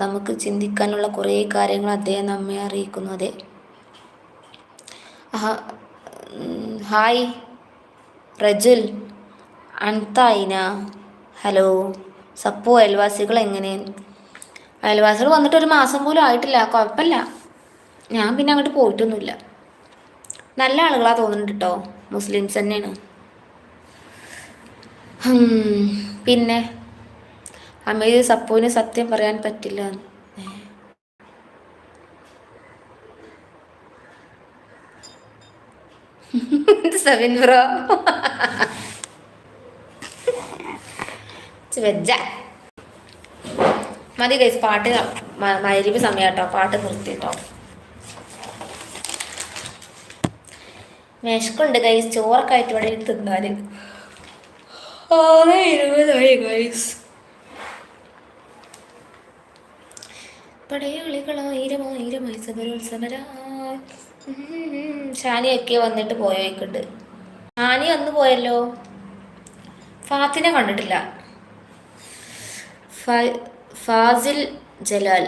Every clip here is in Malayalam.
നമുക്ക് ചിന്തിക്കാനുള്ള കുറേ കാര്യങ്ങൾ അദ്ദേഹം നമ്മെ അറിയിക്കുന്നു അതെ. ഹായ് റജുൽ അൻതായിന ഹലോ സപ്പോ അയൽവാസികൾ എങ്ങനെ? അയൽവാസികൾ വന്നിട്ട് ഒരു മാസം പോലും ആയിട്ടില്ല കുഴപ്പമില്ല. ഞാൻ പിന്നെ അങ്ങോട്ട് പോയിട്ടൊന്നുമില്ല. നല്ല ആളുകളാ തോന്നുന്നുണ്ട് കേട്ടോ മുസ്ലിംസ് തന്നെയാണ്. പിന്നെ? അമീത് സപ്പുവിന് സത്യം പറയാൻ പറ്റില്ല. സവിൻ ബ്രോ? വെജ മതി കൈസ് പാട്ട് മരിവ് സമയം കേട്ടോ പാട്ട് നിർത്തി കേട്ടോ ഗൈസ് ചോറൊക്കെ ആയിട്ട് ഇവിടെ തിന്നാൽ ആറ് ഇരുപതായി ഗൈസ് പടയാളികളായിരമായിരമായി ഷാനി ഷാനിയൊക്കെ വന്നിട്ട് പോയോയിക്കുണ്ട് ഷാനി വന്ന് പോയല്ലോ? ഫാത്തിനെ കണ്ടിട്ടില്ല. ഫാസിൽ ജലാൽ.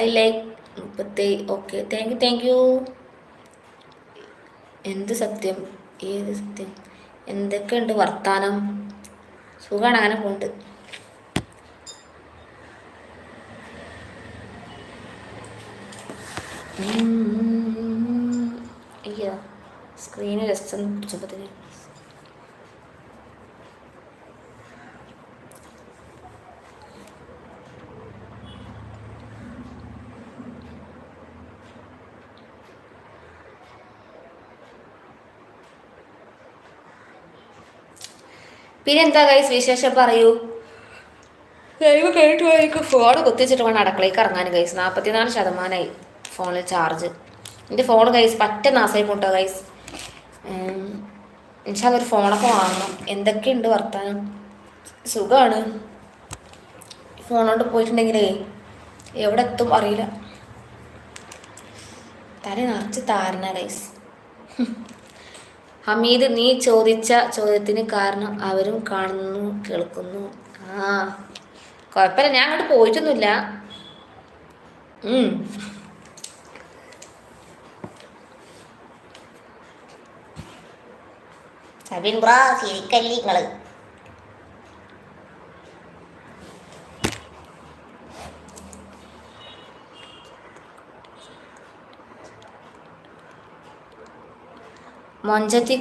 ഐ ലൈക്ക് മുപ്പത്തി okay thank you thank you. എന്ത് സത്യം? ഏത് സത്യം? എന്തൊക്കെയുണ്ട് വർത്താനം? സുഖമാണ് അങ്ങനെ പോകുന്നുണ്ട് അയ്യോ സ്ക്രീന് രസം പിന്നെ പിന്നെന്താ കൈസ് വിശേഷം പറയൂ? ലൈവ് കേട്ട് ഫോൺ കുത്തിച്ചിട്ട് വേണം അടുക്കളയ്ക്ക് ഇറങ്ങാനും കൈസ് നാൽപ്പത്തിനാല് ശതമാനമായി ഫോണിൽ ചാർജ്. എന്റെ ഫോൺ കൈസ് പറ്റ നാസായി പോട്ടോ കൈസ് ഒരു ഫോണൊക്കെ വാങ്ങണം. എന്തൊക്കെയുണ്ട് വർത്താനം? സുഖമാണ് ഫോണോട്ട് പോയിട്ടുണ്ടെങ്കിലേ എവിടെ എത്തും അറിയില്ല. തല നിറച്ച് താരണ കൈസ് ഹമീദ് നീ ചോദിച്ച ചോദ്യത്തിന് കാരണം അവരും കാണുന്നു കേൾക്കുന്നു. ആ കുഴപ്പമില്ല ഞാൻ അങ്ങോട്ട് പോയിട്ടൊന്നുമില്ല. സബിൻ ബ്രാ ചിരിക്കല്ലി നിങ്ങൾ?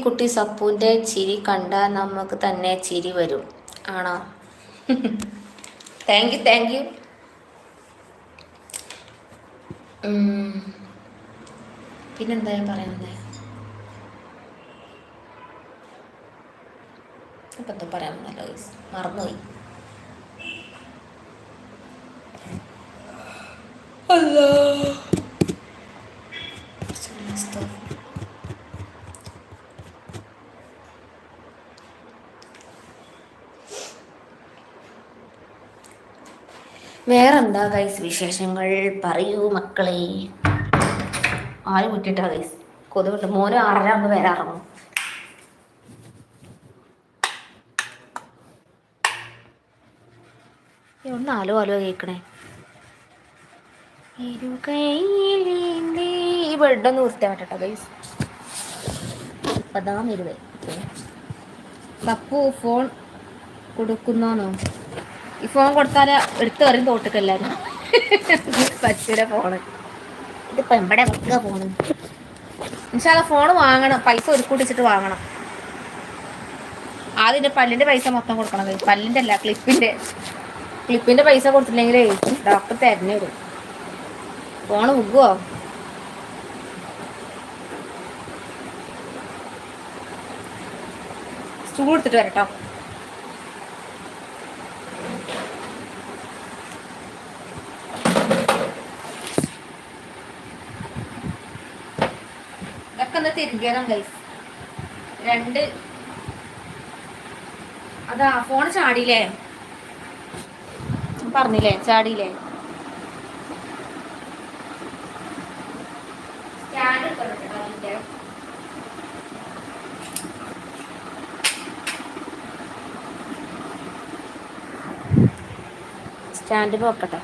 കുട്ടി സപ്പുവിന്റെ ചിരി കണ്ടാൽ നമുക്ക് തന്നെ ചിരി വരും. ആണോ? താങ്ക് യു താങ്ക് യു പിന്നെന്താ ഞാൻ പറയുന്നത് ഇപ്പം എന്താ പറയാമെന്നല്ലോ മറന്നുപോയി. അല്ലോ. വേറെന്താ ഗൈസ് വിശേഷങ്ങൾ? പറയൂ മക്കളെ. ആര് മുറ്റിട്ടാ ഗൈസ് കൊതുകുണ്ട് മോനും ആറര ആകുമ്പോൾ ഒന്ന് ആലോ ആലോ കേൾക്കണേ ഈ ബെഡൊന്ന് വൃത്തിയാ പറ്റട്ടോ ഗൈസ് പതാം ഇരുവ പപ്പു ഫോൺ കൊടുക്കുന്നോ ഈ ഫോൺ കൊടുത്താൽ എടുത്ത് പറയും തോട്ടൊക്കെ എല്ലാവരും പച്ചര ഫോണ് ഇതിപ്പോ എവിടെ വെക്കുക ഫോണ് എന്നുവെച്ചാൽ ഫോൺ വാങ്ങണം. പൈസ ഒരു കൂട്ടിച്ചിട്ട് വാങ്ങണം. ആദ്യം പല്ലിന്റെ പൈസ മൊത്തം കൊടുക്കണം പല്ലിന്റെ അല്ല ക്ലിപ്പിന്റെ ക്ലിപ്പിന്റെ പൈസ കൊടുത്തില്ലെങ്കിലേ ഡോക്ടർ തരഞ്ഞു വരും ഫോണ് മുക്കുവോ സ്റ്റൂ എടുത്തിട്ട് വരട്ടോ തിരിക്കണം ഗൈസ് രണ്ട് അതാ ഫോൺ ചാടിയില്ലേ? പറഞ്ഞില്ലേ? ചാടിയില്ലേ? സ്റ്റാൻഡ് വെക്കട്ടെ